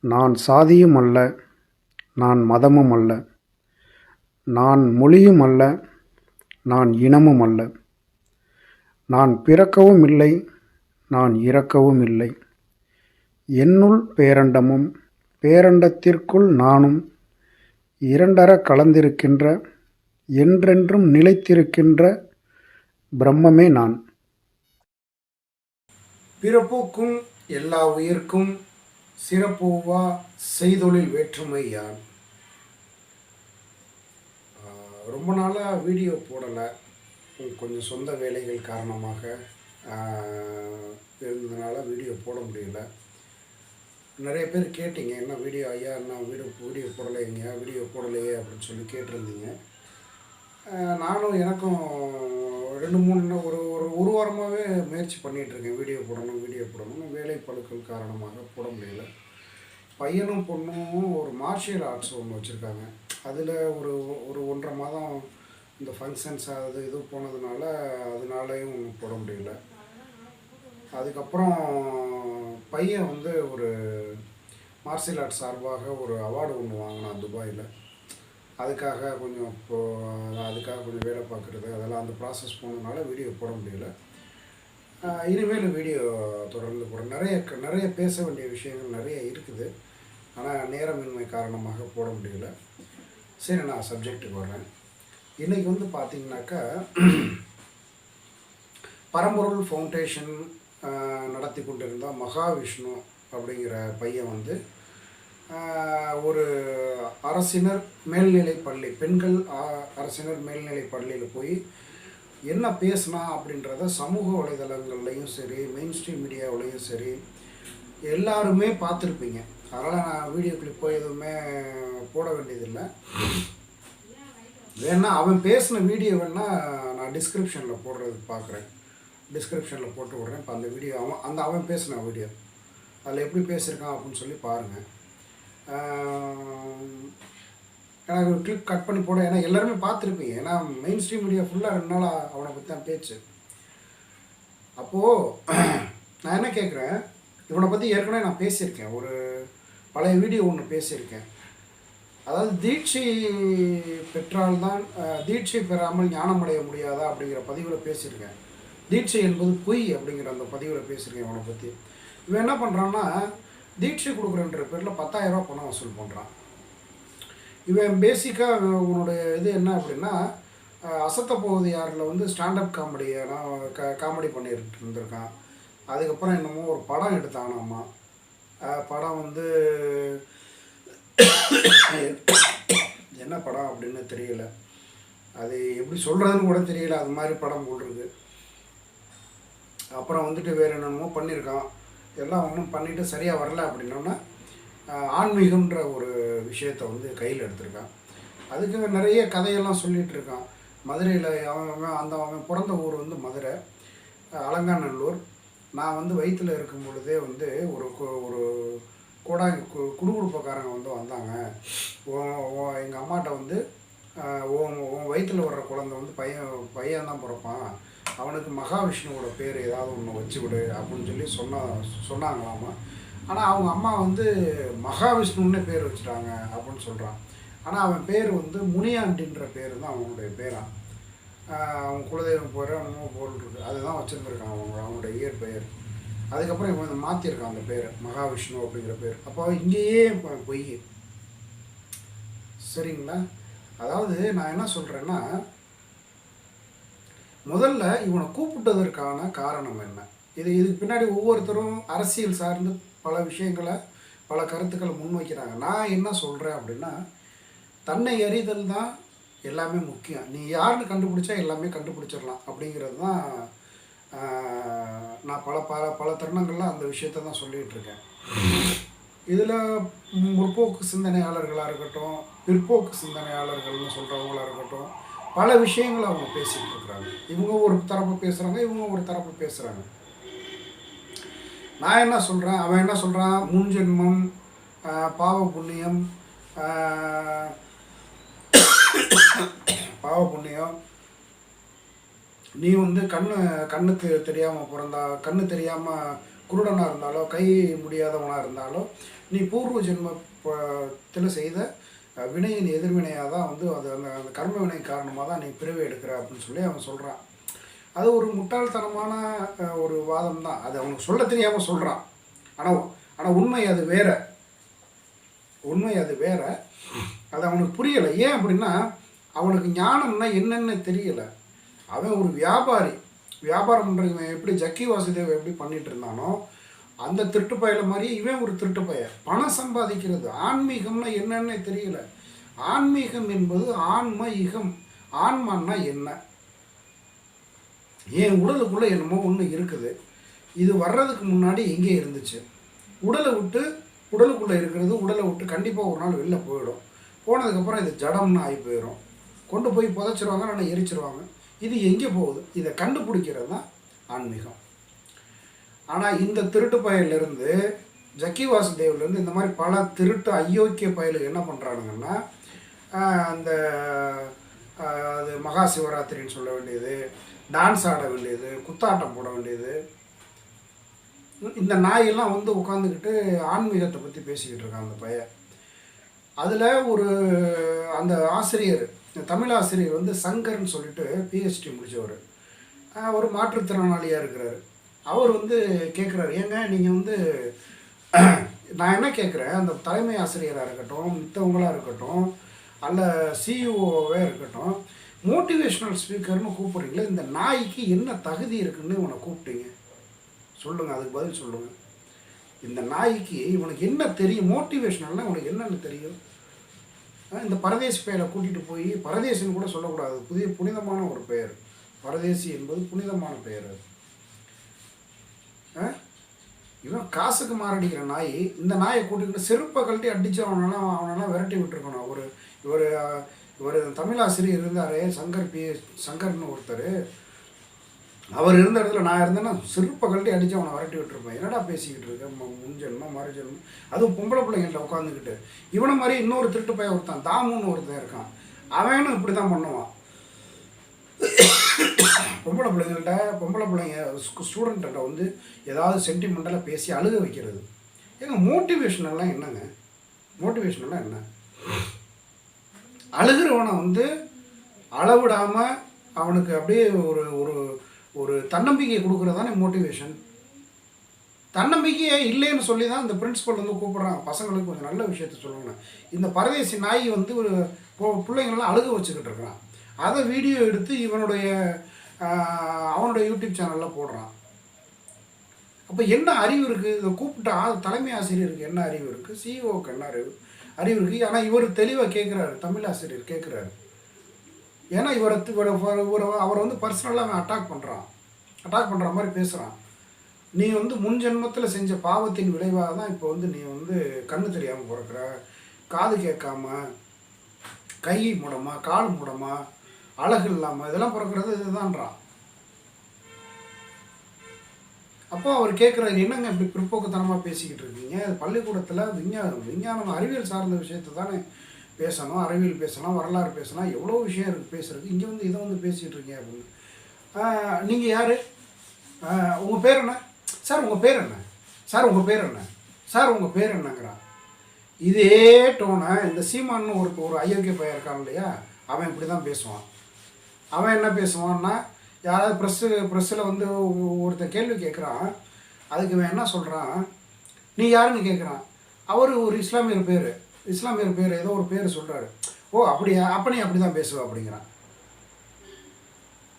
நான் சாதியும் அல்ல நான் மதமும் அல்ல. நான் மொழியும் அல்ல நான் இனமும் அல்ல. நான் பிறக்கவும் இல்லை நான் இறக்கவும் இல்லை. என்னுள் பேரண்டமும் பேரண்டத்திற்குள் நானும் இரண்டற கலந்திருக்கின்ற என்றென்றும் நிலைத்திருக்கின்ற பிரம்மமே நான். பிறப்புக்கும் எல்லா உயிர்க்கும் சிறப்போவா செய்தொழில் வேற்றுமை யான் ரொம்ப நாளாக வீடியோ போடலை. கொஞ்சம் சொந்த வேலைகள் காரணமாக இருந்ததுனால வீடியோ போட முடியல. நிறைய பேர் கேட்டீங்க என்ன வீடியோ? ஐயா என்ன வீடியோ வீடியோ போடலைங்க வீடியோ போடலையே? அப்படின்னு சொல்லி கேட்டிருந்தீங்க. நானும் எனக்கும் ரெண்டு மூணு ஒரு ஒரு ஒரு வாரமாகவே முயற்சி பண்ணிகிட்டு இருக்கேன் வீடியோ போடணும் வீடியோ போடணும் வேலை பழுக்கள் காரணமாக போட முடியல. பையனும் பொண்ணும் ஒரு மார்ஷியல் ஆர்ட்ஸ் ஒன்று வச்சுருக்காங்க. அதில் ஒரு ஒரு ஒன்றரை மாதம் இந்த ஃபங்க்ஷன்ஸ் அது இது போனதுனால அதனாலேயும் ஒன்றும் போட முடியல. அதுக்கப்புறம் பையன் வந்து ஒரு மார்ஷியல் ஆர்ட்ஸ் சார்பாக ஒரு அவார்டு ஒன்று வாங்கினான் துபாயில். அதுக்காக கொஞ்சம் இப்போ அதுக்காக கொஞ்சம் வேலை பார்க்குறது அதெல்லாம் அந்த ப்ராசஸ் போனதுனால வீடியோ போட முடியல. இனிமேல் வீடியோ தொடர்ந்து போடுறேன் நிறைய க- நிறைய பேச வேண்டிய விஷயங்கள் நிறைய இருக்குது. ஆனால் நேரமின்மை காரணமாக போட முடியல. சரி நான் சப்ஜெக்ட்டுக்கு வர்றேன். இன்றைக்கி வந்து பார்த்திங்கனாக்கா பரம்பொருள் ஃபவுண்டேஷன் நடத்தி கொண்டிருந்த மகாவிஷ்ணு அப்படிங்கிற பையன் வந்து ஒரு அரசினர் மேல்நிலை பள்ளி பெண்கள் அரசினர் மேல்நிலை பள்ளியில் போய் என்ன பேசினா அப்படின்றத சமூக வலைதளங்கள்லையும் சரி மெயின் ஸ்ட்ரீம் மீடியாவிலையும் சரி எல்லாருமே பார்த்துருப்பீங்க. அதனால் நான் வீடியோ கிளிப்போ எதுவுமே போட வேண்டியதில்லை. வேணா அவன் பேசின வீடியோ வேணா நான் டிஸ்கிரிப்ஷனில் போடுறது பார்க்குறேன். டிஸ்கிரிப்ஷனில் போட்டு விட்றேன். இப்போ அந்த வீடியோ அவன் அந்த அவன் பேசின வீடியோ அதில் எப்படி பேசியிருக்கான் அப்படின்னு சொல்லி பாருங்கள் எனக்கு ஒரு கிளிப் கட் பண்ணி போட. ஏன்னா எல்லாருமே பார்த்துருப்பீங்க. ஏன்னா மெயின் ஸ்ட்ரீம் மீடியா ஃபுல்லாக ரெண்டு நாளாக அவனை பற்றி தான் பேச்சு. அப்போது நான் என்ன கேட்குறேன் இவனை பற்றி ஏற்கனவே நான் பேசியிருக்கேன். ஒரு பழைய வீடியோ ஒன்று பேசியிருக்கேன். அதாவது தீட்சை பெற்றால்தான் தீட்சை பெறாமல் ஞானம் அடைய முடியாதா அப்படிங்கிற பதிவில் பேசியிருக்கேன். தீட்சை என்பது பொய் அப்படிங்கிற அந்த பதிவில் பேசியிருக்கேன் இவனை பற்றி இவன் என்ன பண்ணுறான்னா தீட்சை கொடுக்குறன்ற பேரில் பத்தாயிரரூபா பணம் வசூல் பண்ணுறான் இவன் பேசிக்காக உன்னுடைய இது என்ன அப்படின்னா அஹ், அசத்த போவது யாரில் வந்து ஸ்டாண்டப் காமெடி க காமெடி பண்ணிட்டு இருந்திருக்கான். அதுக்கப்புறம் என்னமோ ஒரு படம் எடுத்தானாமா. படம் வந்து என்ன படம் அப்படின்னு தெரியல. அது எப்படி சொல்கிறதுன்னு கூட தெரியல. அது மாதிரி படம் போட்டிருக்கு அப்புறம் வந்துட்டு வேறு என்னென்னமோ பண்ணியிருக்கான். எல்லாம் ஒன்றும் பண்ணிவிட்டு சரியாக வரல அப்படின்னோன்னா ஆன்மீகம்ன்ற ஒரு விஷயத்தை வந்து கையில் எடுத்திருக்கான். அதுக்கு நிறைய கதையெல்லாம் சொல்லிகிட்டு இருக்கான். மதுரையில் அவன் அவன் அந்த அவன் பிறந்த ஊர் வந்து மதுரை அலங்காநல்லூர். நான் வந்து வயிற்றில் இருக்கும் பொழுதே வந்து ஒரு ஒரு கூடா கு- குடுகுடுப்பக்காரங்க வந்து வந்தாங்க. எங்கள் அம்மாட்ட வந்து உன் உன் வயிற்றில் வர்ற குழந்தை வந்து பையன் பையன் தான் பிறப்பான். அவனுக்கு மகாவிஷ்ணுவோட பேர் ஏதாவது ஒன்று வச்சு விடு அப்படின்னு சொல்லி சொன்ன சொன்னாங்களாமா? ஆனால் அவங்க அம்மா வந்து மகாவிஷ்ணுன்னே பேர் வச்சுட்டாங்க அப்படின்னு சொல்கிறான் ஆனால் அவன் பேர் வந்து முனியாண்டின்ற பேர் தான் அவனுடைய பேரான் அவன் குலதெய்வம் போகிற என்னமோ போல் அதுதான் வச்சுருந்துருக்கான் அவங்க அவனுடைய இயற்பெயர். அதுக்கப்புறம் இவன் வந்து மாற்றிருக்கான் அந்த பேர் மகாவிஷ்ணு அப்படிங்கிற பேர். அப்போ இங்கேயே பொய். சரிங்களா? அதாவது நான் என்ன சொல்கிறேன்னா முதல்ல இவனை கூப்பிட்டதற்கான காரணம் என்ன? இது இதுக்கு பின்னாடி ஒவ்வொருத்தரும் அரசியல் சார்ந்து பல விஷயங்களை பல கருத்துக்களை முன்வைக்கிறாங்க. நான் என்ன சொல்கிறேன் அப்படின்னா தன்னை அறிதல் தான் எல்லாமே முக்கியம். நீ யாருன்னு கண்டுபிடிச்சா எல்லாமே கண்டுபிடிச்சிடலாம் அப்படிங்கிறது தான் நான் பல பல பல தருணங்களில் அந்த விஷயத்தை தான் சொல்லிகிட்டு இருக்கேன். இதில் முற்போக்கு சிந்தனையாளர்களாக இருக்கட்டும் பிற்போக்கு சிந்தனையாளர்கள்னு சொல்கிறவங்களாக இருக்கட்டும் பல விஷயங்கள் அவங்க பேசிகிட்டு இருக்கிறாங்க. இவங்க ஒரு தரப்பு பேசுகிறாங்க இவங்க ஒரு தரப்பு பேசுகிறாங்க நான் என்ன சொல்கிறேன் அவன் என்ன சொல்கிறான் முன்ஜென்மம் பாவ புண்ணியம் பாவ புண்ணியம். நீ வந்து கண்ணு கண்ணுக்கு தெரியாமல் பிறந்தா கண்ணு தெரியாமல் குருடனாக இருந்தாலோ கை முடியாதவனாக இருந்தாலோ நீ பூர்வ ஜென்மத்தில் செய்த வினையின் எதிர்வினையாக தான் வந்து அது அந்த அந்த கர்ம வினை காரணமாக தான் நீ பிறவி எடுக்கிற அப்படின்னு சொல்லி அவன் சொல்கிறான் அது ஒரு முட்டாள்தனமான ஒரு வாதம் தான் அது அவனுக்கு சொல்ல தெரியாமல் சொல்கிறான் ஆனால் ஆனால் உண்மை அது வேற. உண்மை அது வேற. அது அவனுக்கு புரியலை. ஏன் அப்படின்னா அவனுக்கு ஞானம்னா என்னன்னு தெரியலை. அவன் ஒரு வியாபாரி. வியாபாரம் பண்ணுறவன் எப்படி ஜக்கி வாசுதேவ் எப்படி பண்ணிகிட்டு இருந்தானோ அந்த திருட்டு பயல மாதிரி இவன் ஒரு திருட்டு பய பணம் சம்பாதிக்கிறது. ஆன்மீகம்னா என்னன்னே தெரியல. ஆன்மீகம் என்பது ஆன்ம இகம் ஆன்மான்னா என்ன? என் உடலுக்குள்ளே என்னமோ ஒன்று இருக்குது. இது வர்றதுக்கு முன்னாடி எங்கே இருந்துச்சு? உடலை விட்டு உடலுக்குள்ளே இருக்கிறது உடலை விட்டு கண்டிப்பாக ஒரு நாள் வெளில போயிடும். போனதுக்கப்புறம் இது ஜடம்னு ஆகி போயிடும் கொண்டு போய் புதைச்சிருவாங்க நல்லா எரிச்சிருவாங்க. இது எங்கே போகுது? இதை கண்டுபிடிக்கிறது தான் ஆன்மீகம். ஆனால் இந்த திருட்டு பயலிருந்து ஜக்கி வாசுதேவ்லேருந்து இந்த மாதிரி பல திருட்டு அயோக்கிய பயலுக்கு என்ன பண்ணுறானுங்கன்னா அந்த அது மகா சிவராத்திரின்னு சொல்ல வேண்டியது டான்ஸ் ஆட வேண்டியது குத்தாட்டம் போட வேண்டியது. இந்த நாயெல்லாம் வந்து உட்காந்துக்கிட்டு ஆன்மீகத்தை பற்றி பேசிக்கிட்டு இருக்கான் அந்த பையன். அதில் ஒரு அந்த ஆசிரியர் தமிழ் ஆசிரியர் வந்து சங்கர்னு சொல்லிட்டு பிஹெச்டி முடித்தவர் ஒரு மாற்றுத்திறனாளியாக இருக்கிறாரு. அவர் வந்து கேட்குறாரு ஏங்க நீங்கள் வந்து நான் என்ன கேட்குறேன் அந்த தலைமை ஆசிரியராக இருக்கட்டும் மித்தவங்களாக இருக்கட்டும் அல்ல சிஇஓவே இருக்கட்டும் மோட்டிவேஷ்னல் ஸ்பீக்கர்னு கூப்பிட்றீங்களே இந்த நாய்க்கு என்ன தகுதி இருக்குன்னு இவனை கூப்பிட்டீங்க. சொல்லுங்கள் அதுக்கு பதில் சொல்லுங்கள் இந்த நாய்க்கு இவனுக்கு என்ன தெரியும்? மோட்டிவேஷ்னல்னால் இவனுக்கு என்னென்னு தெரியும்? இந்த பரதேசி பெயரை கூட்டிகிட்டு போய் பரதேசின்னு கூட சொல்லக்கூடாது. புதிய புனிதமான ஒரு பெயர். பரதேசி என்பது புனிதமான பெயர் அது. இவன் காசுக்கு மாரடிக்கிற நாய் இந்த நாயை கூட்டிக்கிட்டு செருப்பை கழட்டி அடிச்சு அவனெல்லாம் அவனெல்லாம் விரட்டி விட்டுருக்கணும். ஒரு இவர் இவர் தமிழாசிரியர் இருந்தார் சங்கர் பி சங்கர்னு ஒருத்தர். அவர் இருந்த இடத்துல நான் இருந்தேன்னா செருப்பை கழட்டி அடித்து அவனை விரட்டி விட்டுருப்பேன். என்னடா பேசிக்கிட்டு இருக்கேன் ம- முன்ஜென்மம் மறுஜென்மம் அதுவும் பொம்பளை பிள்ளைங்கள்ட்ட உட்காந்துக்கிட்டு. இவனை மாதிரி இன்னொரு திருட்டு பையன் ஒருத்தான் தாமுன்னு ஒருத்தன் இருக்கான். அவனும் இப்படி தான் பண்ணுவான். பொம்பளை பிள்ளைங்கள்ட்ட பொம்பளை பிள்ளைங்க ஸ்டூடெண்ட்ட வந்து ஏதாவது சென்டிமெண்டலாக பேசி அழுக வைக்கிறது. ஏங்க மோட்டிவேஷனெல்லாம் என்னங்க? மோட்டிவேஷனெல்லாம் என்ன? அழுகிறவனை வந்து அளவிடாமல் அவனுக்கு அப்படியே ஒரு ஒரு ஒரு தன்னம்பிக்கை கொடுக்குறது தானே மோட்டிவேஷன் தன்னம்பிக்கையே இல்லைன்னு சொல்லி தான் இந்த பிரின்ஸிபல் வந்து கூப்பிட்றாங்க பசங்களுக்கு கொஞ்சம் நல்ல விஷயத்த சொல்லணும் இந்த பரதேசி நாய் வந்து ஒரு பிள்ளைங்களாம் அழுக வச்சுக்கிட்டு இருக்கிறான். அதை வீடியோ எடுத்து இவனுடைய அவனோட யூடியூப் சேனலில் போடுறான். அப்போ என்ன அறிவு இருக்குது இதை கூப்பிட்ட ஆ- தலைமை ஆசிரியருக்கு என்ன அறிவு இருக்குது சிஇஓக்கு என்ன அறிவு? அறிவு இருக்குது ஆனால் இவர் தெளிவாக கேட்குறாரு தமிழ் ஆசிரியர் கேட்குறாரு ஏன்னா இவரை இவரை இவரை அவரை வந்து பர்சனலாக அவன் அட்டாக் பண்ணுறான் அட்டாக் பண்ணுற மாதிரி பேசுகிறான் நீ வந்து முன் ஜென்மத்தில் செஞ்ச பாவத்தின் விளைவாக தான் இப்போ வந்து நீ வந்து கண்ணு தெரியாமல் பிறக்கிற. காது கேட்காம கை முடமா கால் முடமா அழகு இல்லாமல் இதெல்லாம் பிறக்கிறது இதுதான்றான். அப்போ அவர் கேட்குறாரு என்னங்க இப்படி பிற்போக்குத்தனமாக பேசிக்கிட்டு இருக்கீங்க? பள்ளிக்கூடத்தில் விஞ்ஞானம் விஞ்ஞானம் அறிவியல் சார்ந்த விஷயத்தை தானே பேசணும் அறிவியல் பேசலாம் வரலாறு பேசலாம் எவ்வளோ விஷயம் இருக்குது பேசுறதுக்கு. இங்கே வந்து இதை வந்து பேசிகிட்டு இருக்கீங்க அப்படின்னு. நீங்கள் யார்? உங்கள் பேர் என்ன? சார் உங்கள் பேர் என்ன? சார் உங்கள் பேர் என்ன? சார் உங்கள் பேர் என்னங்கிறான். இதே டோனை இந்த சீமான்னு ஒரு ஒரு ஐயோக்கிய பையன் இருக்கான் இல்லையா? அவன் இப்படி தான் பேசுவான். அவன் என்ன பேசுவான்னா யாராவது ப்ரெஸ்ஸு ப்ரெஸ்ஸில் வந்து ஒ- ஒருத்தன் கேள்வி கேட்குறான் அதுக்கு இவன் என்ன சொல்கிறான் நீ யாருன்னு கேட்குறான் அவர் ஒரு இஸ்லாமியர் பேர். இஸ்லாமியர் பேர் ஏதோ ஒரு பேர் சொல்கிறாரு ஓ அப்படியா? அப்போ நீ அப்படி தான் பேசுவ அப்படிங்கிறான்.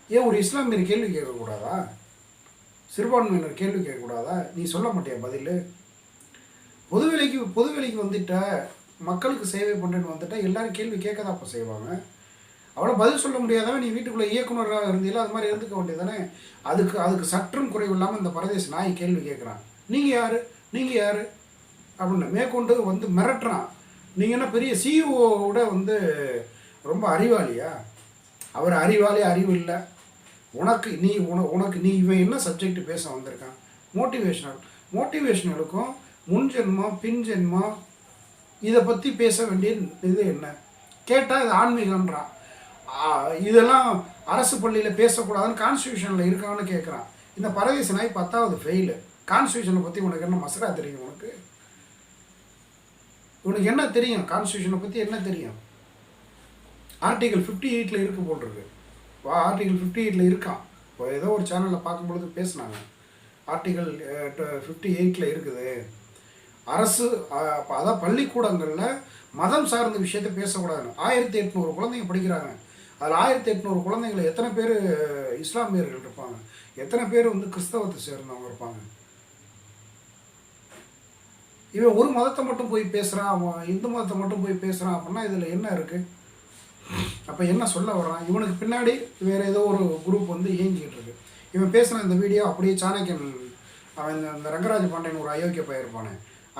ஏன் ஒரு இஸ்லாமியர் கேள்வி கேட்கக்கூடாதா? சிறுபான்மையினர் கேள்வி கேட்கக்கூடாதா? நீ சொல்ல மாட்டியா பதில்? பொதுவெளிக்கு பொதுவெளிக்கு வந்துட்ட மக்களுக்கு சேவை பண்ணுறேன்னு வந்துட்டால் எல்லோரும் கேள்வி கேட்க தான் அப்போ செய்வாங்க. அவ்வளோ பதில் சொல்ல முடியாதவன் நீ வீட்டுக்குள்ளே இயக்குனராக இருந்தீங்களா அது மாதிரி இருந்துக்க வேண்டியதானே அதுக்கு அதுக்கு சற்றும் குறைவு இல்லாமல் இந்த பரதேச நாய் கேள்வி கேட்குறான் நீங்கள் யார்? நீங்கள் யார்? அப்படின்னு மேற்கொண்டு வந்து மிரட்டுறான். நீங்கள் என்ன பெரிய சிஇஓவோட வந்து ரொம்ப அறிவாளியா? அவர் அறிவாளி அறிவு இல்லை. உனக்கு நீ உன உனக்கு நீ இவன் என்ன சப்ஜெக்ட் பேச வந்திருக்கான்? மோட்டிவேஷனல் மோட்டிவேஷனலுக்கும் முன் ஜென்மம் பின் ஜென்மம் இதை பற்றி பேச வேண்டிய இது என்ன? கேட்டால் இது ஆன்மீகன்றான் இதெல்லாம் அரசு பள்ளியில் பேசக்கூடாதுன்னு கான்ஸ்டியூஷனில் இருக்கான்னு கேட்குறான் இந்த பரதேச நாய் பத்தாவது ஃபெயிலு கான்ஸ்டியூஷனை பற்றி உனக்கு என்ன மசரா தெரியும் உனக்கு? உனக்கு என்ன தெரியும்? கான்ஸ்டியூஷனை பற்றி என்ன தெரியும்? ஆர்டிகல் ஃபிஃப்டி எயிட்டில் இருக்கு போட்டிருக்கு. வா ஆர்டிகல் ஃபிஃப்டி எயிட்டில் இருக்கான் இப்போ ஏதோ ஒரு சேனலில் பார்க்கும்பொழுது பேசினாங்க. ஆர்டிகல் ஃபிஃப்டி எயிட்டில் இருக்குது. அரசு அதான் பள்ளிக்கூடங்களில் மதம் சார்ந்த விஷயத்தை பேசக்கூடாதுன்னு. ஆயிரத்தி எட்நூறு குழந்தைங்க படிக்கிறாங்க. அதில் ஆயிரத்தி எட்நூறு குழந்தைங்கள எத்தனை பேர் இஸ்லாமியர்கள் இருப்பாங்க? எத்தனை பேர் வந்து கிறிஸ்தவத்தை சேர்ந்தவங்க இருப்பாங்க? இவன் ஒரு மதத்தை மட்டும் போய் பேசுகிறான் அவன் இந்து மதத்தை மட்டும் போய் பேசுகிறான் அப்படின்னா இதில் என்ன இருக்குது அப்போ என்ன சொல்ல வர்றான்? இவனுக்கு பின்னாடி வேறு ஏதோ ஒரு குரூப் வந்து இயங்கிக்கிட்டு இருக்கு. இவன் பேசுன இந்த வீடியோ அப்படியே சாணக்கியன் அவன் இந்த இந்த ரங்கராஜ பாண்டியன் ஒரு அயோக்கிய பயிர்ப்பானே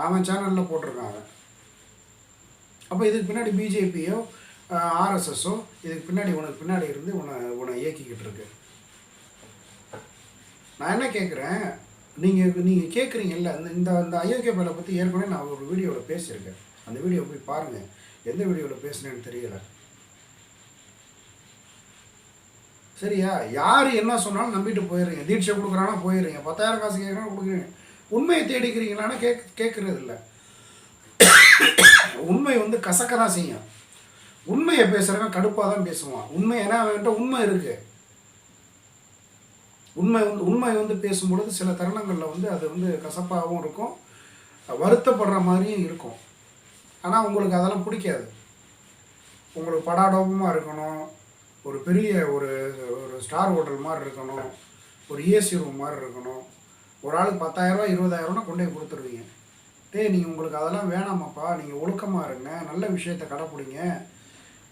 அவன் சேனலில் போட்டிருக்கான் அவன். அப்போ இதுக்கு பின்னாடி பிஜேபியோ ஆர்எஸ்எஸோ இதுக்கு பின்னாடி உனக்கு பின்னாடி இருந்து உன்னை உன்னை இயக்கிக்கிட்டு இருக்கு. நான் என்ன கேட்குறேன் நீங்கள் நீங்கள் கேட்குறீங்கல்ல இந்த இந்த அந்த அயோக்கிய பேலை பற்றி ஏற்கனவே நான் ஒரு வீடியோவில் பேசியிருக்கேன். அந்த வீடியோ போய் பாருங்கள் எந்த வீடியோவில் பேசுனேன்னு தெரியல. சரியா? யார் என்ன சொன்னாலும் நம்பிட்டு போயிடுறீங்க. தீட்சை கொடுக்குறானா போயிடுறீங்க. பத்தாயிரம் காசு கேட்குறானா கொடுக்குறீங்க. உண்மையை தேடிக்கிறீங்களான்னா கேக் கேட்குறது இல்லை உண்மை வந்து கசக்க தான் செய்யும். உண்மையை பேசுகிறவன் கடுப்பாக தான் பேசுவான். உண்மை ஏன்னா அவன்கிட்ட உண்மை இருக்கு. உண்மை வந்து உண்மை வந்து பேசும்பொழுது சில தருணங்களில் வந்து அது வந்து கசப்பாகவும் இருக்கும். வருத்தப்படுற மாதிரியும் இருக்கும். ஆனால் உங்களுக்கு அதெல்லாம் பிடிக்காது. உங்களுக்கு படாடோபமாக இருக்கணும். ஒரு பெரிய ஒரு ஒரு ஸ்டார் ஹோட்டல் மாதிரி இருக்கணும். ஒரு ஏசி ரூம் மாதிரி இருக்கணும். ஒரு ஆளுக்கு பத்தாயிரரூவா இருபதாயிரரூவா கொண்டு போய் கொடுத்துருவீங்க. டேய் நீங்கள் உங்களுக்கு அதெல்லாம் வேணாமாப்பா. நீங்கள் ஒழுக்கமாக இருங்க. நல்ல விஷயத்தை கடைப்பிடிங்க.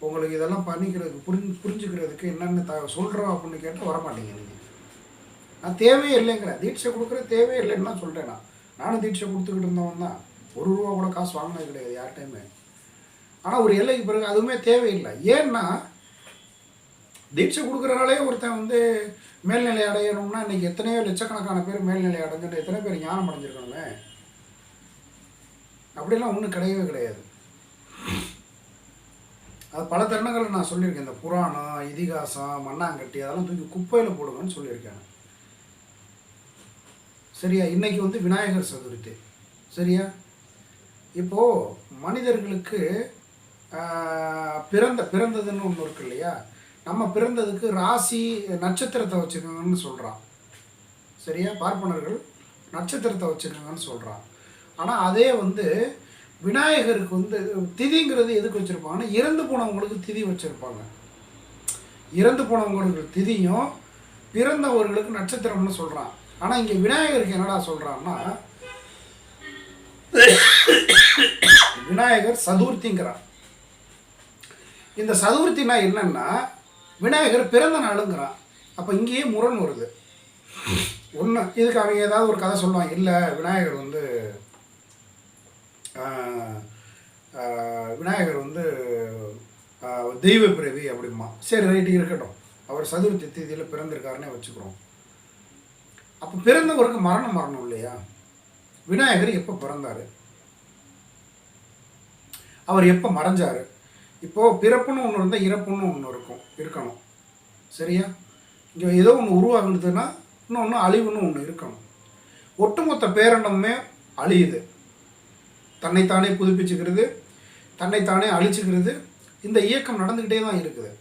உங்களுக்கு இதெல்லாம் பண்ணிக்கிறதுக்கு புரிஞ்சு புரிஞ்சுக்கிறதுக்கு என்னென்னு த சொல்கிறோம் அப்படின்னு கேட்டால் வரமாட்டீங்க நீங்கள் நான் தேவையே இல்லைங்கிறேன் தீட்சை கொடுக்குற தேவையே இல்லைன்னு தான் சொல்கிறேன் நான். நானும் தீட்சை கொடுத்துக்கிட்டு இருந்தவன் தான். ஒரு ரூபா கூட காசு வாங்கினது கிடையாது யார்கிட்டையுமே. ஆனால் ஒரு எல்லைக்கு பிறகு அதுவுமே தேவையில்லை. ஏன்னா தீட்சை கொடுக்குறனாலே ஒருத்தன் வந்து மேல்நிலை அடையணும்னா இன்றைக்கி எத்தனையோ லட்சக்கணக்கான பேர் மேல்நிலை அடைஞ்சிட்டு எத்தனை பேர் ஞானம் அடைஞ்சிருக்கணுமே. அப்படிலாம் ஒன்றும் கிடையவே கிடையாது. அது பல தருணங்களில் நான் சொல்லியிருக்கேன். இந்த புராணம் இதிகாசம் மண்ணாங்கட்டி அதெல்லாம் தூக்கி குப்பையில் போடுங்கன்னு சொல்லியிருக்கேன் சரியா? இன்றைக்கி வந்து விநாயகர் சதுர்த்தி. சரியா? இப்போது மனிதர்களுக்கு பிறந்த பிறந்ததுன்னு ஒன்று இருக்கு இல்லையா? நம்ம பிறந்ததுக்கு ராசி நட்சத்திரத்தை வச்சுக்கோங்கன்னு சொல்கிறான் சரியா? பார்ப்பனர்கள் நட்சத்திரத்தை வச்சுக்கோங்கன்னு சொல்கிறான் ஆனால் அதே வந்து விநாயகருக்கு வந்து திதிங்கிறது எதுக்கு வச்சுருப்பாங்கன்னா இறந்து போனவங்களுக்கு திதி வச்சுருப்பாங்க. இறந்து போனவங்களுக்கு திதியும் பிறந்தவர்களுக்கு நட்சத்திரம்னு சொல்கிறான் ஆனால் இங்கே விநாயகருக்கு என்னடா சொல்கிறான்னா விநாயகர் சதுர்த்திங்கிறான் இந்த சதுர்த்தினா என்னன்னா விநாயகர் பிறந்த நாளுங்கிறான். அப்போ இங்கேயே முரண் வருது. ஒன்று இதுக்கு அவங்க ஏதாவது ஒரு கதை சொல்லுவாங்க. இல்லை விநாயகர் வந்து விநாயகர் வந்து தெய்வ பிறவி அப்படிமா சரி ரைட்டு இருக்கட்டும். அவர் சதுர்த்தி தேதியில் பிறந்திருக்காருன்னே வச்சுக்கிறோம். அப்போ பிறந்தவருக்கு மரணம் மரணம் இல்லையா? விநாயகர் எப்போ பிறந்தார்? அவர் எப்போ மறைஞ்சார்? இப்போது பிறப்புன்னு ஒன்று இருந்தால் இறப்புன்னு ஒன்று இருக்கும் இருக்கணும். சரியா? இங்கே ஏதோ ஒன்று உருவாகுதுன்னா இன்னொன்று அழிவுன்னு ஒன்று இருக்கணும். ஒட்டுமொத்த பேரண்டமே அழியுது. தன்னைத்தானே புதுப்பிச்சுக்கிறது தன்னைத்தானே அழிச்சுக்கிறது. இந்த இயக்கம் நடந்துக்கிட்டே தான் இருக்குது.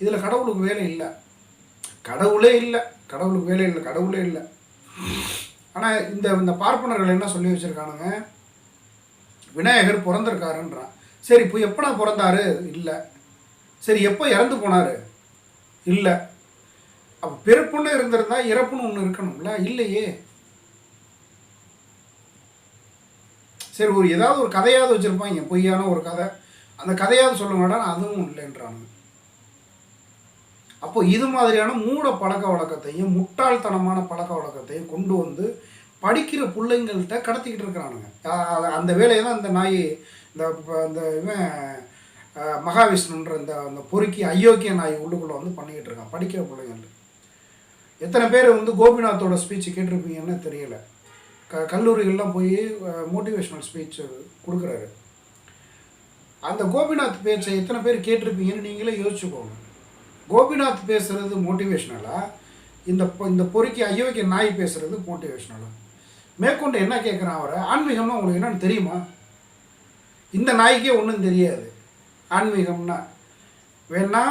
இதில் கடவுளுக்கு வேலை இல்லை. கடவுளே இல்லை. கடவுளுக்கு வேலை இல்லை. கடவுளே இல்லை. ஆனால் இந்த இந்த பார்ப்பனர்கள் என்ன சொல்லி வச்சுருக்கானுங்க? விநாயகர் பிறந்திருக்காருன்றான் சரி இப்போ எப்போ பிறந்தாரு? இல்லை. சரி எப்போ இறந்து போனார்? இல்லை. அப்போ பிறப்புன்னு இருந்திருந்தா இறப்புன்னு ஒன்று இருக்கணும்ல? இல்லையே. சரி ஒரு ஏதாவது ஒரு கதையாவது வச்சுருப்பாங்க பொய்யான ஒரு கதை. அந்த கதையாவது சொல்லுங்கடா அதுவும் இல்லைன்றானுங்க. அப்போ இது மாதிரியான மூட பழக்க வழக்கத்தையும் முட்டாள்தனமான பழக்க வழக்கத்தையும் கொண்டு வந்து படிக்கிற பிள்ளைங்கள்கிட்ட கடத்திக்கிட்டு இருக்கிறானுங்க. அந்த வேலையை தான் இந்த நாய் இந்த இந்த இவன் மகாவிஷ்ணுன்ற இந்த அந்த பொறுக்கி அயோக்கிய நாய் உள்ளுக்குள்ளே வந்து பண்ணிக்கிட்டு இருக்கான் படிக்கிற பிள்ளைங்கள்ட்ட. எத்தனை பேர் வந்து கோபிநாத்தோட ஸ்பீச் கேட்டிருப்பீங்கன்னு தெரியலை. க கல்லூரிகள்லாம் போய் மோட்டிவேஷ்னல் ஸ்பீச் கொடுக்குறாரு. அந்த கோபிநாத் பேச்சை எத்தனை பேர் கேட்டிருப்பீங்கன்னு நீங்களே யோசிச்சுக்கோங்க. கோபிநாத் பேசுகிறது மோட்டிவேஷ்னலாக இந்த இந்த பொறுக்கி அயோக்கிய நாய் பேசுகிறது மோட்டிவேஷ்னலாக மேற்கொண்டு என்ன கேட்குறான் அவரை? ஆன்மீகம்னா உங்களுக்கு என்னன்னு தெரியுமா? இந்த நாய்க்கே ஒன்றும் தெரியாது. ஆன்மீகம்னா வேணா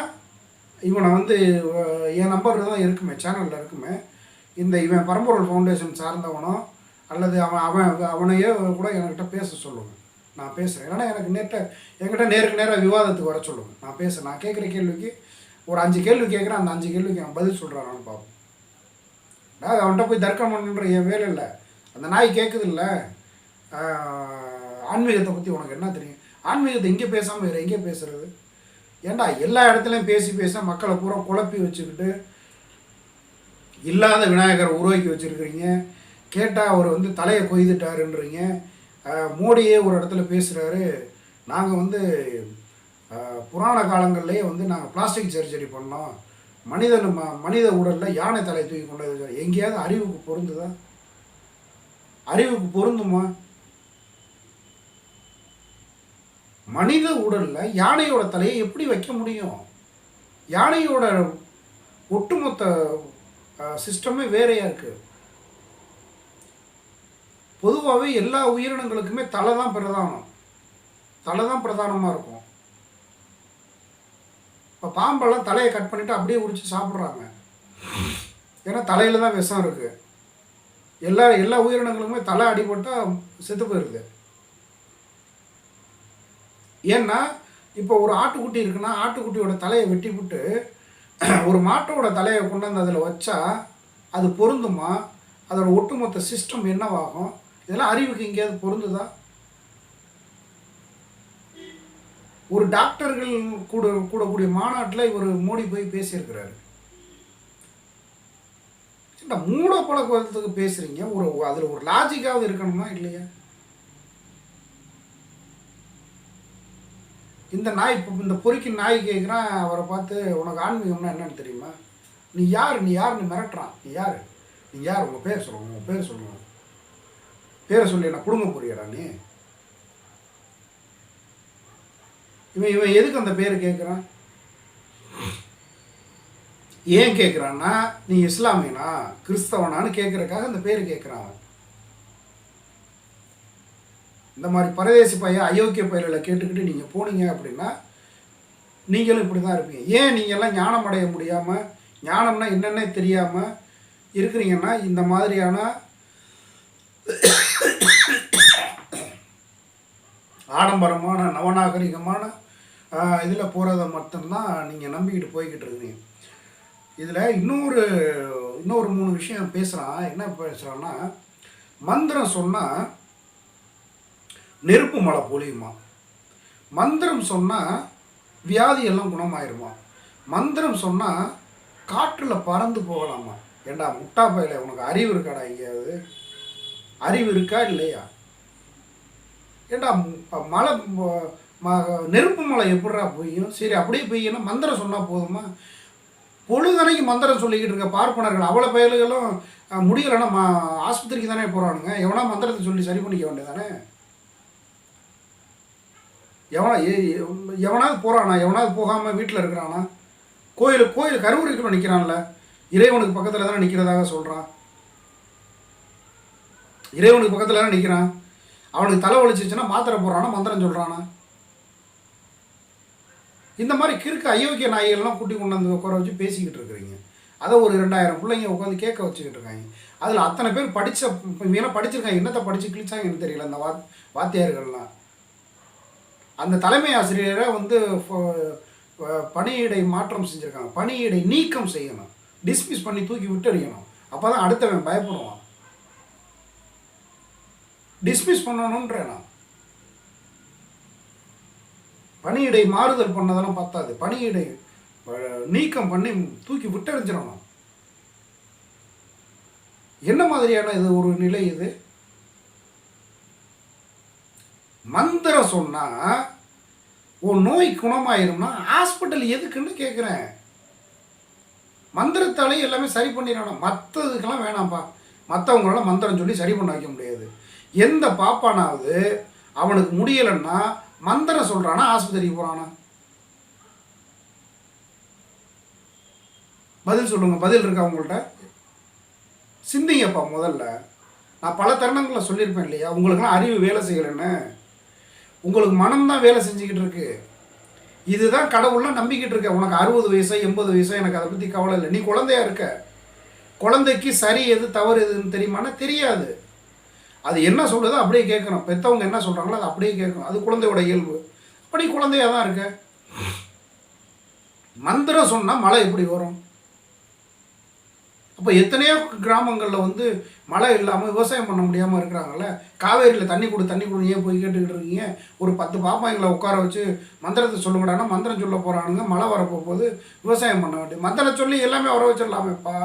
இவனை வந்து என் நம்பர் தான் இருக்குமே சேனலில் இருக்குமே. இந்த இவன் பரம்பொருள் ஃபவுண்டேஷன் சார்ந்தவனும் அல்லது அவன் அவன் அவனையே கூட என்கிட்ட பேச சொல்லுவேன் நான் பேசுகிறேன் ஏன்னா எனக்கு நேற்ற என்கிட்ட நேருக்கு நேராக விவாதத்துக்கு வர சொல்லுங்க. நான் பேசுகிறேன் நான் கேட்குற கேள்விக்கு ஒரு அஞ்சு கேள்வி கேட்குறேன் அந்த அஞ்சு கேள்விக்கு அவன் பதில் சொல்கிறான் பார்ப்போம். அதாவது அவன்கிட்ட போய் தர்க்கம் பண்ணுன்ற என் வேலை இல்லை. அந்த நாய் கேட்குது இல்லை. ஆன்மீகத்தை பற்றி உனக்கு என்ன தெரியும்? ஆன்மீகத்தை இங்கே பேசாமல் வேறு எங்கே பேசுறது? ஏண்டா எல்லா இடத்துலையும் பேசி பேச மக்களை பூரா குழப்பி வச்சுக்கிட்டு இல்லாத விநாயகரை உருவாக்கி வச்சுருக்கிறீங்க? கேட்டால் அவர் வந்து தலையை கொய்துட்டாருன்றீங்க. மோடியே ஒரு இடத்துல பேசுகிறாரு நாங்கள் வந்து புராண காலங்கள்லேயே வந்து நாங்கள் பிளாஸ்டிக் சர்ஜரி பண்ணோம். மனிதன் ம மனித உடலில் யானை தலை தூக்கி கொண்டது எங்கேயாவது அறிவுக்கு பொருந்துதா? அறிவுக்கு பொருந்துமா? மனித உடலில் யானையோட தலையை எப்படி வைக்க முடியும்? யானையோட ஒட்டுமொத்த சிஸ்டமே வேறையாக இருக்குது பொதுவாகவே எல்லா உயிரினங்களுக்குமே தலை தான் பிரதானம். தலை தான் பிரதானமாக இருக்கும். இப்போ பாம்பெல்லாம் தலையை கட் பண்ணிவிட்டு அப்படியே உரிச்சு சாப்பிட்றாங்க. ஏன்னா தலையில் தான் விஷம் இருக்குது எல்லா எல்லா உயிரினங்களுக்குமே தலை அடிபட்டால் செத்து போயிடுது ஏன்னா இப்போ ஒரு ஆட்டுக்குட்டி இருக்குன்னா ஆட்டுக்குட்டியோட தலையை வெட்டி விட்டு ஒரு மாட்டோட தலையை கொண்டாந்து அதில் வச்சா அது பொருந்துமா? அதோட ஒட்டுமொத்த சிஸ்டம் என்னவாகும்? இதெல்லாம் அறிவுக்கு எங்கேயாவது பொருந்துதா? ஒரு டாக்டர்கள் கூட கூடக்கூடிய மாநாட்டில் இவர் மோடி போய் பேசியிருக்கிறாரு. மூட பழக்கத்துக்கு பேசுறீங்க. ஒரு அதில் ஒரு லாஜிக்காவது இருக்கணுமா இல்லையா? இந்த நாய் இப்போ இந்த பொறிக்கு நாய் கேட்குறான் அவரை பார்த்து உனக்கு ஆன்மீகம்னா என்னன்னு தெரியுமா? நீ யார்? நீ யார் நீ மிரட்டுறான். நீ யார்? நீ யார்? உங்கள் பேர் சொல்லுங்க உங்கள் பேர் சொல்லுங்க. பேரை சொல்லி என்ன குடும்ப புரியடா நீ? இவன் இவன் எதுக்கு அந்த பேர் கேட்குறான் ஏன் கேட்குறான்னா நீ இஸ்லாமியனா கிறிஸ்தவனான்னு கேட்குறக்காக அந்த பேர் கேட்குறான் இந்த மாதிரி பரதேசி பையன் அயோக்கிய பயிர்களை கேட்டுக்கிட்டு நீங்கள் போனீங்க அப்படின்னா நீங்களும் இப்படி தான் இருப்பீங்க. ஏன் நீங்கள்லாம் ஞானம் அடைய முடியாமல் ஞானம்னா என்னென்னே தெரியாமல் இருக்கிறீங்கன்னா இந்த மாதிரியான ஆடம்பரமான நவநாகரிகமான இதில் போகிறத மட்டும்தான் நீங்கள் நம்பிக்கிட்டு போய்கிட்டு இருக்கீங்க. இதில் இன்னொரு இன்னொரு மூணு விஷயம் பேசுகிறான் என்ன பேசுகிறான்னா மந்திரம் சொன்னால் நெருப்பு மழை பொழியுமா? மந்திரம் சொன்னால் வியாதி எல்லாம் குணமாயிருமா? மந்திரம் சொன்னால் காற்றில் பறந்து போகலாமா? ஏண்டா முட்டா பயில உனக்கு அறிவு இருக்காடா எங்கேயாவது அறிவு இருக்கா இல்லையா? ஏண்டா மழை ம- நெருப்பு மழை எப்படிடா பெய்யும்? சரி அப்படியே பெய்யணும் மந்திரம் சொன்னால் போதுமா? பொழுதனைக்கு மந்திரம் சொல்லிக்கிட்டு இருக்க பார்ப்பனர்கள் அவ்வளோ பயல்களும் முடியலைன்னா மா ஆஸ்பத்திரிக்கு தானே போகிறானுங்க எவனா மந்திரத்தை சொல்லி சரி பண்ணிக்க வேண்டியதானே? எவனா எவனாவது போகிறானா எவனாவது போகாமல் வீட்டில் இருக்கிறானா? கோயில் கோயில் கருவறைக்குள்ள நிற்கிறான்ல இறைவனுக்கு பக்கத்தில் தானே நிற்கிறதாக சொல்கிறான் இறைவனுக்கு பக்கத்தில் தானே நிற்கிறான் அவனுக்கு தலை ஒழிச்சிச்சுன்னா மாத்திரை போடுறானா மந்திரம் சொல்கிறானா இந்த மாதிரி கிறுக்கு அயோக்கிய நாய்கள்லாம் கூட்டி கொண்டு வந்து உட்கார வச்சு பேசிக்கிட்டு இருக்கிறீங்க. அதை ஒரு ரெண்டாயிரம் பிள்ளைங்க உட்காந்து கேட்க வச்சுக்கிட்டு இருக்காங்க. அதில் அத்தனை பேர் படித்த இவங்கெல்லாம் படிச்சிருக்காங்க. என்னத்தை படித்து கிழிச்சாங்க எனக்கு தெரியல அந்த வா வாத்தியார்கள்லாம். அந்த தலைமை ஆசிரியரை வந்து பணியிடை மாற்றம் செஞ்சுருக்காங்க. பணியிடை நீக்கம் செய்யணும். டிஸ்மிஸ் பண்ணி தூக்கி விட்டறியணும். அப்போ தான் அடுத்தவன் பயப்படுவான். டிஸ்மிஸ் பண்ணணுன்றேன் நான். பணியிடை மாறுதல் பண்ணதெல்லாம் பத்தாது. பணியிடை நீக்கம் பண்ணி தூக்கி விட்டறிஞ்சிடணும் என்ன மாதிரியான இது ஒரு நிலை இது? மந்திரம் சொன்னா ஒரு நோய் குணமாயிரும்னா ஹாஸ்பிட்டல் எதுக்குன்னு கேட்குறேன் மந்திரத்தாலே எல்லாமே சரி பண்ணிடணும். மற்றதுக்கெல்லாம் வேணாம்ப்பா. மற்றவங்களால மந்திரம் சொல்லி சரி பண்ண வைக்க முடியாது. எந்த பாப்பானாவது அவனுக்கு முடியலைன்னா மந்திரம் சொல்கிறானா ஆஸ்பத்திரிக்கு போகிறானா பதில் சொல்லுங்க பதில் இருக்கா உங்கள்கிட்ட சிந்திங்கப்பா முதல்ல. நான் பல தருணங்களில் சொல்லியிருப்பேன் இல்லையா உங்களுக்குலாம் அறிவு வேலை செய்யலைன்னு. உங்களுக்கு மனம்தான் வேலை செஞ்சுக்கிட்டு இருக்கு. இதுதான் கடவுள்லாம் நம்பிக்கிட்டு இருக்க. உனக்கு அறுபது வயசோ எண்பது வயசோ எனக்கு அதை பற்றி கவலை இல்லை. நீ குழந்தையா இருக்க. குழந்தைக்கு சரி எது தவறு எதுன்னு தெரியுமானா தெரியாது. அது என்ன சொல்லுதோ அப்படியே கேட்கணும். பெற்றவங்க என்ன சொல்கிறாங்களோ அதை அப்படியே கேட்கணும். அது குழந்தையோட இயல்பு. அப்படி குழந்தையாக தான் இருக்க. மந்திரம் சொன்னால் மழை எப்படி வரும்? அப்போ எத்தனையோ கிராமங்களில் வந்து மழை இல்லாமல் விவசாயம் பண்ண முடியாமல் இருக்கிறாங்கல்ல? காவேரியில் தண்ணி கொடு தண்ணி கொடு ஏன் போய் கேட்டுக்கிட்டு இருக்கீங்க? ஒரு பத்து பாப்பாங்களை உட்கார வச்சு மந்திரத்தை சொல்லுங்கடான்னா மந்திரம் சொல்ல போகிறானுங்க மழை வரப்போ போது விவசாயம் பண்ண வேண்டிய மந்திரம் சொல்லி எல்லாமே வர வச்சிடலாமேப்பா.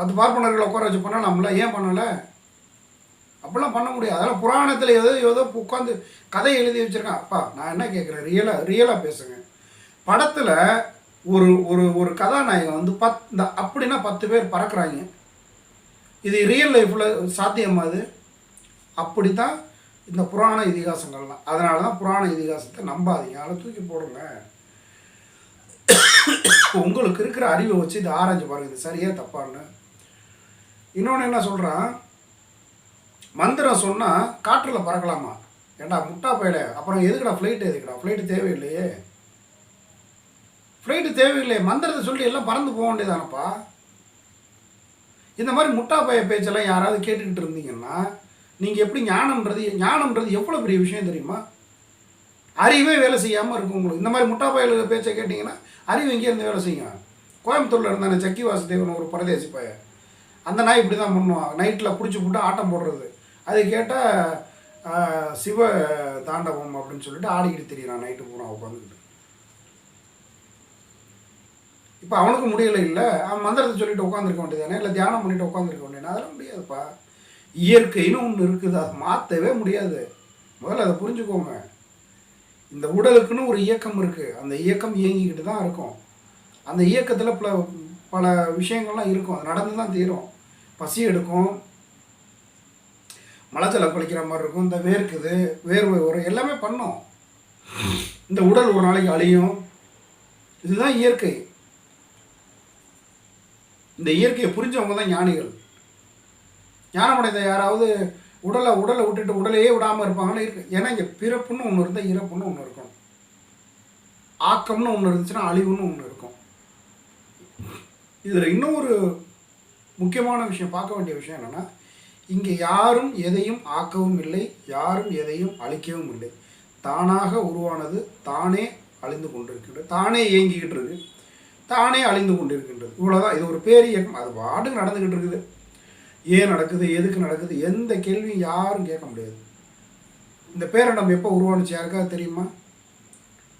பத்து பார்ப்பனர்களை உட்கார வச்சு பண்ணலாம்ல ஏன் பண்ணலை? அப்படிலாம் பண்ண முடியாது. அதெல்லாம் புராணத்தில் ஏதோ ஏதோ உட்காந்து கதை எழுதி வச்சுருக்கேன். அப்பா நான் என்ன கேட்குறேன் ரியலாக ரியலாக பேசுங்க. படத்தில் ஒரு ஒரு ஒரு கதாநாயகன் வந்து பத் இந்த அப்படின்னா பத்து பேர் பறக்கிறாங்க. இது ரியல் லைஃப்பில் சாத்தியமா அது. அப்படி தான் இந்த புராண இதிகாசங்கள்லாம். அதனால தான் புராண இதிகாசத்தை நம்பாதீங்க. அதை தூக்கி போடுங்க. உங்களுக்கு இருக்கிற அறிவை வச்சு இதை ஆராய்ஞ்சு பாருங்க. இது சரியாக தப்பான்னு. இன்னொன்று என்ன சொல்கிறான் மந்திரம் சொன்னால் காற்றில் பறக்கலாமா? ஏண்டா முட்டா பையல. அப்புறம் எதுக்குடா ஃப்ளைட் எதுக்குடா? ஃப்ளைட்டு தேவையில்லையே. ஃப்ளைட்டு தேவையில்லையே. மந்திரத்தை சொல்லி எல்லாம் பறந்து போக வேண்டியதானப்பா? இந்த மாதிரி முட்டா பைய பேச்செல்லாம் யாராவது கேட்டுக்கிட்டு இருந்தீங்கன்னா நீங்கள் எப்படி ஞானம்ன்றது ஞானம்ன்றது எவ்வளோ பெரிய விஷயம் தெரியுமா? அறிவே வேலை செய்யாமல் இருக்கும் உங்களுக்கு. இந்த மாதிரி முட்டா பயலுக பேச்சை கேட்டிங்கன்னா அறிவு எங்கேருந்து வேலை செய்யும்? கோயம்புத்தூரில் இருந்தானே சக்கி வாசுதேவன் ஒரு பரதேசி பையன் அந்த நாய் இப்படி தான் பண்ணுவான் நைட்டில் பிடிச்சி போட்டு ஆட்டம் போடுறது. அது கேட்டால் சிவ தாண்டவம் அப்படின்னு சொல்லிட்டு ஆடிக்கிட்டு தெரியுறான். நைட்டு பூரா உட்காந்துக்கிட்டு இப்போ அவனுக்கு முடியல இல்லை. அவன் மந்திரத்தை சொல்லிட்டு உட்காந்துருக்க வேண்டியதானே? இல்லை தியானம் பண்ணிட்டு உட்காந்துருக்க வேண்டியதானே? அதெல்லாம் முடியாதுப்பா. இயற்கைன்னு ஒன்று இருக்குது. அதை மாற்றவே முடியாது. முதல்ல அதை புரிஞ்சுக்கோங்க. இந்த உடலுக்குன்னு ஒரு இயக்கம் இருக்குது அந்த இயக்கம் இயங்கிக்கிட்டு தான் இருக்கும். அந்த இயக்கத்தில் பல பல விஷயங்கள்லாம் இருக்கும். அது நடந்து தான் தீரும். பசி எடுக்கும். மலைச்சலை குளிக்கிற மாதிரி இருக்கும். இந்த வேர்க்குது வேர்வை வரும் எல்லாமே பண்ணும். இந்த உடல் ஒரு நாளைக்கு அழியும். இதுதான் இயற்கை. இந்த இயற்கையை புரிஞ்சவங்க தான் ஞானிகள். ஞானமடைந்த யாராவது உடலை உடலை விட்டுட்டு உடலையே விடாமல் இருப்பாங்கன்னு இருக்கு. ஏன்னா இங்கே பிறப்புன்னு ஒன்று இருந்தால் இறப்புன்னு ஒன்று இருக்கணும். ஆக்கம்னு ஒன்று இருந்துச்சுன்னா அழிவுன்னு ஒன்று இருக்கும். இதில் இன்னும் ஒரு முக்கியமான விஷயம் பார்க்க வேண்டிய விஷயம் என்னென்னா இங்கே யாரும் எதையும் ஆக்கவும் இல்லை யாரும் எதையும் அழிக்கவும் இல்லை. தானாக உருவானது தானே அழிந்து கொண்டிருக்கின்றது தானே இயங்கிக்கிட்டு இருக்கு தானே அழிந்து கொண்டிருக்கின்றது. இவ்வளோதான் இது ஒரு பேரியக்கம் அது பாட்டுக்கு நடந்துக்கிட்டு இருக்குது. ஏன் நடக்குது எதுக்கு நடக்குது எந்த கேள்வியும் யாரும் கேட்க முடியாது. இந்த பேரண்டம் எப்போ உருவானுச்சு? யாருக்காவது தெரியுமா?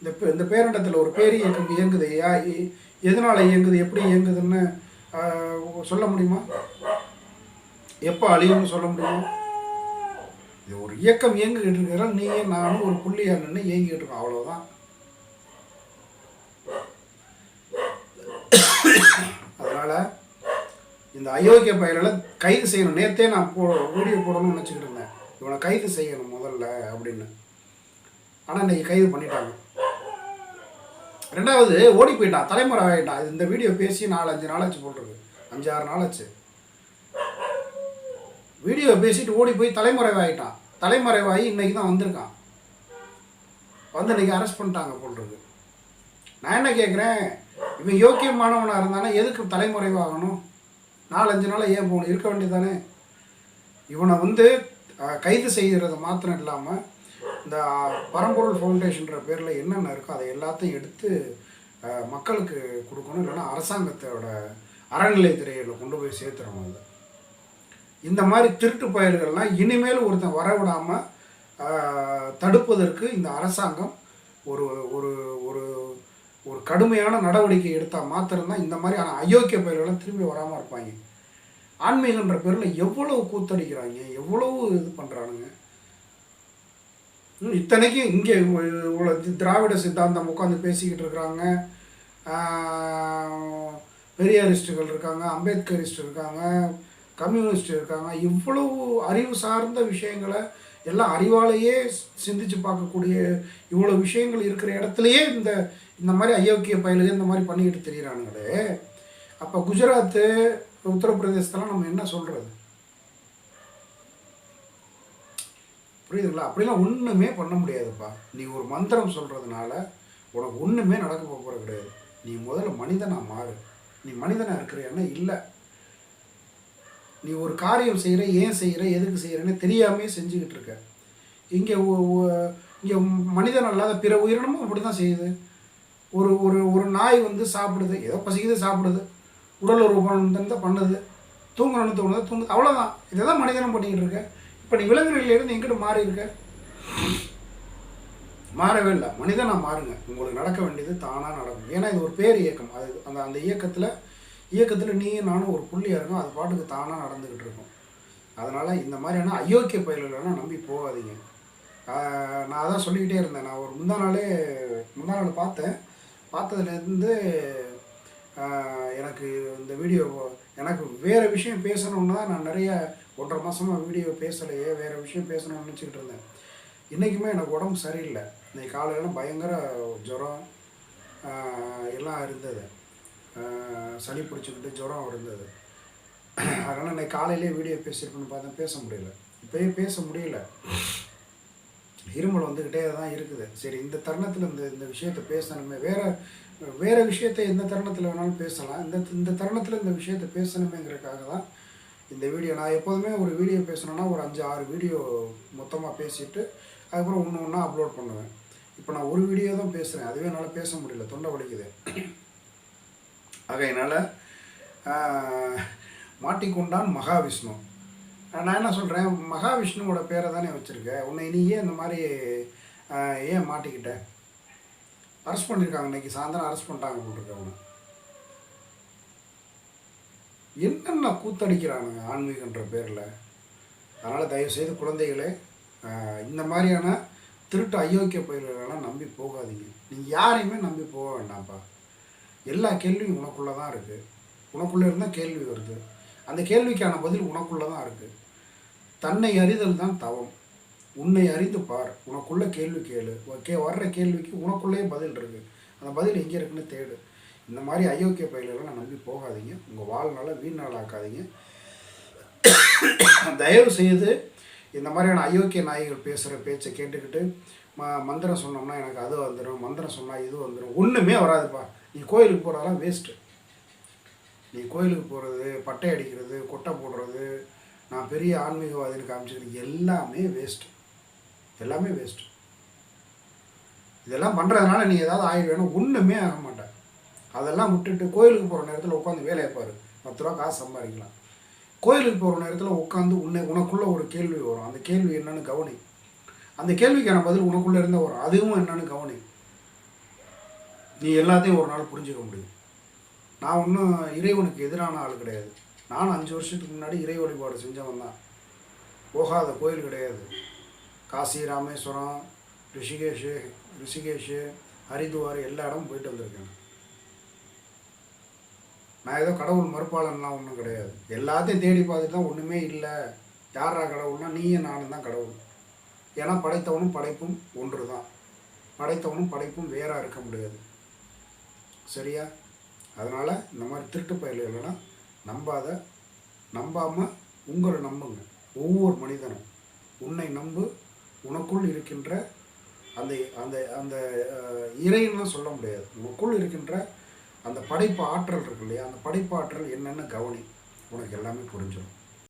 இந்த பே- இந்த பேரண்டத்தில் ஒரு பேரியக்கம் இயங்குது யா எதனால் இயங்குது எப்படி இயங்குதுன்னு சொல்ல முடியுமா? எப்போ அழியும்னு சொல்ல முடியுமா? இது ஒரு இயக்கம் இயங்கிக்கிட்டு இருக்கிறதால நீயே நானும் ஒரு புள்ளியா நின்று இயங்கிக்கிட்டு இருக்கோம். அவ்வளோதான் அதனால் இந்த அயோக்கிய பயிரில் கைது செய்யணும். நேற்றே நான் போ வீடியோ போடணும்னு நினச்சிக்கிட்டு இருந்தேன். இவனை கைது செய்யணும் முதல்ல அப்படின்னு. ஆனால் இன்னைக்கு கைது பண்ணிட்டாங்க. ரெண்டாவது ஓடி போயிட்டான் தலைமுறை ஆகிட்டான் இந்த வீடியோ பேசி நாலு அஞ்சு நாளாச்சு போட்டிருக்கு அஞ்சு ஆறு நாளாச்சு. வீடியோ பேசிட்டு ஓடி போய் தலைமறைவாயிட்டான் தலைமறைவாகி இன்னைக்கு தான் வந்திருக்கான் வந்து இன்னைக்கு அரெஸ்ட் பண்ணிட்டாங்க போட்டிருக்கு நான் என்ன கேட்குறேன் இவன் யோக்கியமானவனாக இருந்தானே எதுக்கு தலைமறைவாகணும் நாலஞ்சு நாளாக ஏன் போகணும்? இருக்க வேண்டியதானே இவனை வந்து கைது செய்கிறது மாத்திரம் இல்லாமல் இந்த பரம்பொருள் ஃபவுண்டேஷன்ற பேரில் என்னென்ன இருக்கோ அதை எல்லாத்தையும் எடுத்து மக்களுக்கு கொடுக்கணும். இல்லைன்னா அரசாங்கத்தோட அறநிலைத்துறையில் கொண்டு போய் சேர்த்துறோம் அதை. இந்த மாதிரி திருட்டு பயிர்கள்லாம் இனிமேல் ஒருத்தன் வரவிடாமல் தடுப்பதற்கு இந்த அரசாங்கம் ஒரு ஒரு ஒரு ஒரு கடுமையான நடவடிக்கை எடுத்தால் மாத்திரம்தான் இந்த மாதிரியான அயோக்கிய பயிர்கள்லாம் திரும்பி வராமல் இருப்பாங்க. ஆன்மீகன்ற பேரில் எவ்வளவு கூத்தடிக்கிறாங்க எவ்வளவு இது பண்ணுறானுங்க இத்தனைக்கும் இங்கே இவ்வளோ திராவிட சித்தாந்தம் உட்காந்து பேசிக்கிட்டு இருக்கிறாங்க. பெரியாரிஸ்டுகள் இருக்காங்க அம்பேத்கரிஸ்ட் இருக்காங்க கம்யூனிஸ்ட் இருக்காங்க. இவ்வளவு அறிவு சார்ந்த விஷயங்களை எல்லாம் அறிவாலேயே சிந்திச்சு பார்க்கக்கூடிய இவ்வளோ விஷயங்கள் இருக்கிற இடத்துலையே இந்த இந்த மாதிரி அயோக்கிய பயலுக இந்த மாதிரி பண்ணிக்கிட்டு தெரியுறானுங்களே. அப்போ குஜராத்து உத்தரப்பிரதேசத்தெல்லாம் நம்ம என்ன சொல்கிறது புரியுதுங்களா? அப்படிலாம் ஒன்றுமே பண்ண முடியாதுப்பா. நீ ஒரு மந்திரம் சொல்கிறதுனால உனக்கு ஒன்றுமே நடக்க போகிற கிடையாது. நீ முதல்ல மனிதனாக மாறு. நீ மனிதனாக இருக்கிறியான்னா இல்லை. நீ ஒரு காரியம் செய்கிற ஏன் செய்கிற எதுக்கு செய்கிறேன்னு தெரியாமே செஞ்சுக்கிட்டு இருக்க. இங்கே இங்கே மனிதன் அல்லாத பிற உயிரினமும் அப்படி தான் செய்யுது. ஒரு ஒரு ஒரு நாய் வந்து சாப்பிடுது ஏதோ பசிக்குது சாப்பிடுது. உடல் உறுப்பு தான் பண்ணுது. தூங்கணும்னு தோணுது தூங்குது அவ்வளோதான் இதை தான் மனிதனும் பண்ணிக்கிட்டு இருக்கேன் இப்போ நீ விலங்குகளிலிருந்து எங்கிட்ட மாறி இருக்க? மாறவே இல்லை. மனிதனாக மாறுங்க. உங்களுக்கு நடக்க வேண்டியது தானாக நடக்கும். ஏன்னா இது ஒரு பேர் இயக்கம். அது அந்த அந்த இயக்கத்தில் இயக்கத்தில் நீயும் நானும் ஒரு புள்ளியாக இருக்கும். அது பாட்டுக்கு தானாக நடந்துக்கிட்டு இருக்கும். அதனால் இந்த மாதிரியான அயோக்கிய பயிர்களெல்லாம் நம்பி போகாதீங்க. நான் அதான் சொல்லிக்கிட்டே இருந்தேன். நான் ஒரு முந்தா நாளே முந்தா நாள் பார்த்தேன். பார்த்ததுலேருந்து எனக்கு இந்த வீடியோ எனக்கு வேறு விஷயம் பேசணும்னு தான் நான் நிறைய ஒன்றரை மாதமாக வீடியோ பேசலையே வேறு விஷயம் பேசணும்னு நினச்சிக்கிட்டு இருந்தேன். இன்றைக்குமே எனக்கு உடம்பு சரியில்லை. இன்றைக்கி காலையில் பயங்கர ஜுரம் எல்லாம் இருந்தது. சளி பிடிச்சிக்கிட்டு ஜுரம் இருந்தது. அதனால் இன்னைக்கு காலையிலே வீடியோ பேசியிருக்கணும்னு பார்த்தா பேச முடியல. இப்போயே பேச முடியல. இருமல் வந்துக்கிட்டே தான் இருக்குது. சரி இந்த தருணத்தில் இந்த இந்த விஷயத்தை பேசணுமே. வேறு வேறு விஷயத்தை எந்த தருணத்தில் வேணாலும் பேசலாம். இந்த இந்த தருணத்தில் இந்த விஷயத்தை பேசணுமேங்கிறதுக்காக தான் இந்த வீடியோ. நான் எப்போதுமே ஒரு வீடியோ பேசணுன்னா ஒரு அஞ்சு ஆறு வீடியோ மொத்தமாக பேசிட்டு அதுக்கப்புறம் ஒன்று ஒன்றா அப்லோட் பண்ணுவேன். இப்போ நான் ஒரு வீடியோ தான் பேசுகிறேன் அதுவே என்னால் பேச முடியல. தொண்டை வலிக்குது. ஆக என்னால் மாட்டிக்கொண்டான் மகாவிஷ்ணு. நான் என்ன சொல்கிறேன் மகாவிஷ்ணுவோட பேரை தானே வச்சுருக்க. உன்னை நீ ஏன் இந்த மாதிரி ஏன் மாட்டிக்கிட்ட? அரெஸ்ட் பண்ணியிருக்காங்க இன்றைக்கி சாயந்தரம் அரெஸ்ட் பண்ணிட்டாங்க போட்டிருக்கவங்க என்னென்ன கூத்தடிக்கிறானுங்க ஆன்மீகன்ற பேரில்? அதனால் தயவுசெய்து குழந்தைகளே இந்த மாதிரியான திருட்டு அயோக்கிய பயிர்களெல்லாம் நம்பி போகாதீங்க. நீங்கள் யாரையுமே நம்பி போக வேண்டாம்ப்பா. எல்லா கேள்வியும் உனக்குள்ளே தான் இருக்குது உனக்குள்ளே இருந்தால் கேள்வி வருது. அந்த கேள்விக்கான பதில் உனக்குள்ளே தான் இருக்குது தன்னை அறிதல் தான் தவம். உன்னை அறிந்து பார். உனக்குள்ள கேள்வி கேளு. கே வர்ற கேள்விக்கு உனக்குள்ளேயே பதில் இருக்குது அந்த பதில் எங்கே இருக்குன்னு தேடு. இந்த மாதிரி அயோக்கிய பயிலெல்லாம் நம்பி போகாதீங்க. உங்கள் வாழ்நாளை வீண் நாளாக்காதீங்க. தயவு செய்து இந்த மாதிரியான அயோக்கிய நாய்கள் பேசுகிற பேச்சை கேட்டுக்கிட்டு ம மந்திரம் சொன்னோம்னா எனக்கு அது வந்துடும் மந்திரம் சொன்னால் இது வந்துடும் ஒன்றுமே வராதுப்பா. நீ கோயிலுக்கு போகிறதெல்லாம் வேஸ்ட்டு நீ கோயிலுக்கு போகிறது பட்டை அடிக்கிறது கொட்டை போடுறது நான் பெரிய ஆன்மீகவாதின்னு காமிச்சிக்கிறது எல்லாமே வேஸ்ட்டு எல்லாமே வேஸ்ட்டு இதெல்லாம் பண்ணுறதுனால நீ ஏதாவது ஆயிடுவேணும் ஒன்றுமே ஆக மாட்டேன். அதெல்லாம் விட்டுட்டு கோயிலுக்கு போகிற நேரத்தில் உட்காந்து வேலையை பாரு. பத்து ரூபா காசு சம்பாதிக்கலாம். கோயிலுக்கு போகிற நேரத்தில் உட்காந்து உன்னை உனக்குள்ளே ஒரு கேள்வி வரும். அந்த கேள்வி என்னன்னு கவனி. அந்த கேள்விக்கான பதில் உனக்குள்ளே இருந்தால் வரும். அதுவும் என்னென்னு கவனி. நீ எல்லாத்தையும் ஒரு நாள் புரிஞ்சுக்க முடியும். நான் ஒன்றும் இறைவனுக்கு எதிரான ஆள் கிடையாது. நானும் அஞ்சு வருஷத்துக்கு முன்னாடி இறை வழிபாடு செஞ்சவன் தான். போகாத கோயில் கிடையாது. காசி ராமேஸ்வரம் ரிஷிகேஷு ரிஷிகேஷு ஹரித்துவார் எல்லா இடமும் போயிட்டு வந்திருக்கேன். நான் ஏதோ கடவுள் மறுப்பாளன்லாம் ஒன்றும் கிடையாது. எல்லாத்தையும் தேடி பார்த்துட்டு தான் ஒன்றுமே இல்லை. யாரா கடவுள்னா நீயும் நானும் தான் கடவுள். ஏன்னா படைத்தவனும் படைப்பும் ஒன்று தான் படைத்தவனும் படைப்பும் வேறாக இருக்க முடியாது. சரியா? அதனால் இந்த மாதிரி திருட்டு பயில்களெல்லாம் நம்பாத நம்பாமல் உங்களை நம்புங்க. ஒவ்வொரு மனிதனும் உன்னை நம்பு உனக்குள் இருக்கின்ற அந்த அந்த அந்த இறைன்னுலாம் சொல்ல முடியாது. உனக்குள் இருக்கின்ற அந்த படைப்பு ஆற்றல் இருக்கு இல்லையா? அந்த படைப்பு ஆற்றல் என்னென்னு கவனி. உனக்கு எல்லாமே புரிஞ்சிடும்